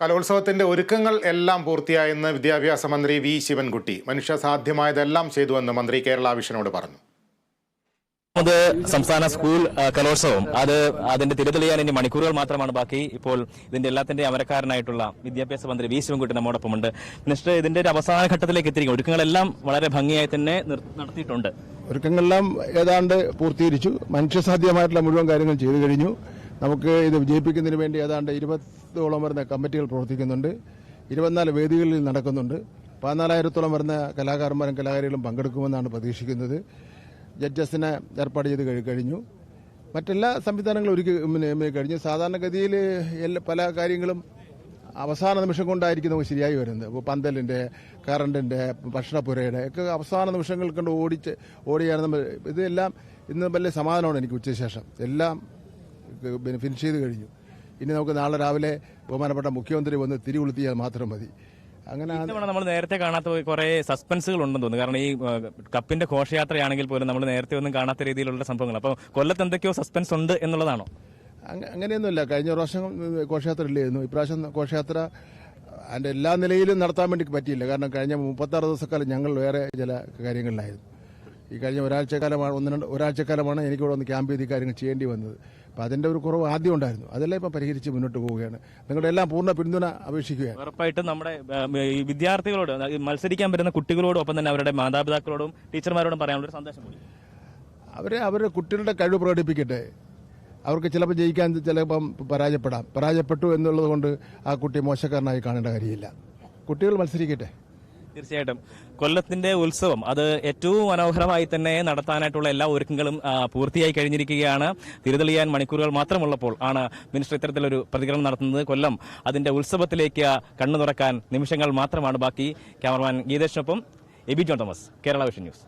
കലോത്സവത്തിന്റെ ഒരുക്കങ്ങൾ എല്ലാം പൂർത്തിയായെന്ന് വിദ്യാഭ്യാസ മന്ത്രി വി. ശിവൻകുട്ടി മനുഷ്യ സാധ്യമായതെല്ലാം ചെയ്തുവെന്ന് മന്ത്രി കേരള വിഷനോട് പറഞ്ഞു. അത് സംസ്ഥാന സ്കൂൾ കലോത്സവം. അത് അതിന്റെ തിരുതെളിയാൻ ഇനി മണിക്കൂറുകൾ മാത്രമാണ് ബാക്കി. ഇപ്പോൾ ഇതിന്റെ എല്ലാത്തിന്റെ അമരക്കാരനായിട്ടുള്ള വിദ്യാഭ്യാസ മന്ത്രി വി. ശിവൻകുട്ടി നമ്മോടൊപ്പമുണ്ട് മിനിസ്റ്റർ ഇതിന്റെ ഒരു അവസാന ഘട്ടത്തിലേക്ക് എത്തിയിരിക്കും ഒരുക്കങ്ങളെല്ലാം വളരെ ഭംഗിയായി തന്നെ നടത്തിയിട്ടുണ്ട്. ഒരുക്കങ്ങളെല്ലാം ഏതാണ്ട് പൂർത്തീകരിച്ചു. മനുഷ്യസാധ്യമായിട്ടുള്ള മുഴുവൻ കാര്യങ്ങൾ ചെയ്തു കഴിഞ്ഞു. നമുക്ക് ഇത് വിജയിപ്പിക്കുന്നതിന് വേണ്ടി ഏതാണ്ട് ഇരുപത്തോളം വരുന്ന കമ്മിറ്റികൾ പ്രവർത്തിക്കുന്നുണ്ട്. ഇരുപത്തിനാല് വേദികളിൽ നടക്കുന്നുണ്ട്. പതിനാലായിരത്തോളം വരുന്ന കലാകാരന്മാരും കലാകാരികളും പങ്കെടുക്കുമെന്നാണ് പ്രതീക്ഷിക്കുന്നത്. ജഡ്ജസിനെ ഏർപ്പാട് ചെയ്ത് കഴി- കഴിഞ്ഞു. മറ്റെല്ലാ സംവിധാനങ്ങളും ഒരുക്കി കഴിഞ്ഞു. സാധാരണഗതിയിൽ പല കാര്യങ്ങളും അവസാന നിമിഷം കൊണ്ടായിരിക്കും നമുക്ക് ശരിയായി വരുന്നത്. ഇപ്പോൾ പന്തലിന്റെ കറണ്ടിന്റെ ഭക്ഷണപ്പുരയുടെ ഒക്കെ അവസാന നിമിഷങ്ങൾ കൊണ്ട് ഓടിച്ച് ഓടിയാണ് നമ്മൾ ഇതെല്ലാം ഇന്ന് വലിയ സമാധാനമാണ് എനിക്ക് ഉച്ചശേഷം. എല്ലാം ഫിനിഷ് ചെയ്ത് കഴിഞ്ഞു. ഇനി നമുക്ക് നാളെ രാവിലെ ബഹുമാനപ്പെട്ട മുഖ്യമന്ത്രി വന്ന് തിരികൊളുത്തിയാൽ മാത്രം മതി. അങ്ങനെ നമ്മൾ നേരത്തെ കാണാത്ത കുറെ സസ്പെൻസുകൾ ഉണ്ടെന്ന് തോന്നുന്നു. കാരണം ഈ കപ്പിന്റെ ഘോഷയാത്രയാണെങ്കിൽ പോലും നമ്മൾ നേരത്തെ ഒന്നും കാണാത്ത രീതിയിലുള്ള സംഭവങ്ങൾ. അപ്പോൾ കൊല്ലത്ത് എന്തൊക്കെയോ സസ്പെൻസ് ഉണ്ട് എന്നുള്ളതാണോ? അങ്ങ- അങ്ങനെയൊന്നുമില്ല. കഴിഞ്ഞ പ്രാവശ്യം ഘോഷയാത്ര ഇല്ലായിരുന്നു. ഇപ്രാവശ്യം ഘോഷയാത്ര അതിന്റെ എല്ലാ നിലയിലും നടത്താൻ വേണ്ടി പറ്റിയില്ല. കാരണം കഴിഞ്ഞ മുപ്പത്താറ് ദിവസക്കാലം ഞങ്ങൾ വേറെ ചില കാര്യങ്ങളിലായിരുന്നു. ഈ കഴിഞ്ഞ ഒരാഴ്ചക്കാലമാണ് ഒന്ന് രണ്ട് ഒരാഴ്ചക്കാലമാണ് എനിക്കിവിടെ ഒന്ന് ക്യാമ്പ് ചെയ്ത് കാര്യങ്ങൾ ചെയ്യേണ്ടി വന്നത്. അപ്പം അതിന്റെ ഒരു കുറവ് ആദ്യം ഉണ്ടായിരുന്നു. അതെല്ലാം ഇപ്പം പരിഹരിച്ച് മുന്നോട്ട് പോവുകയാണ്. നിങ്ങളുടെ എല്ലാം പൂർണ പിന്തുണ അപേക്ഷിക്കുകയാണ്. ഉറപ്പായിട്ടും നമ്മുടെ ഈ വിദ്യാർത്ഥികളോട് മത്സരിക്കാൻ വരുന്ന കുട്ടികളോടും ഒപ്പം തന്നെ അവരുടെ മാതാപിതാക്കളോടും ടീച്ചർമാരോടും പറയാനുള്ള ഒരു സന്ദേശം കൂടി. അവരെ അവരുടെ കുട്ടികളുടെ കഴിവ് പ്രകടിപ്പിക്കട്ടെ. അവർക്ക് ചിലപ്പോൾ ജയിക്കാൻ ചിലപ്പം പരാജയപ്പെടാം. പരാജയപ്പെട്ടു എന്നുള്ളത് കൊണ്ട് ആ കുട്ടി മോശക്കാരനായി കാണേണ്ട കാര്യമില്ല. കുട്ടികൾ മത്സരിക്കട്ടെ. തീർച്ചയായിട്ടും. കൊല്ലത്തിന്റെ ഉത്സവം അത് ഏറ്റവും മനോഹരമായി തന്നെ നടത്താനായിട്ടുള്ള എല്ലാ ഒരുക്കങ്ങളും പൂർത്തിയായി കഴിഞ്ഞിരിക്കുകയാണ്. തിരുതെളിയാൻ മണിക്കൂറുകൾ മാത്രമുള്ളപ്പോൾ ആണ് മിനിസ്റ്റർ ഇത്തരത്തിലൊരു പ്രതികരണം നടത്തുന്നത്. കൊല്ലം അതിന്റെ ഉത്സവത്തിലേക്ക് കണ്ണു തുറക്കാൻ നിമിഷങ്ങൾ മാത്രമാണ് ബാക്കി. ക്യാമറമാൻ ഗീതേഷിനൊപ്പം Aby John Thomas Kerala vision news.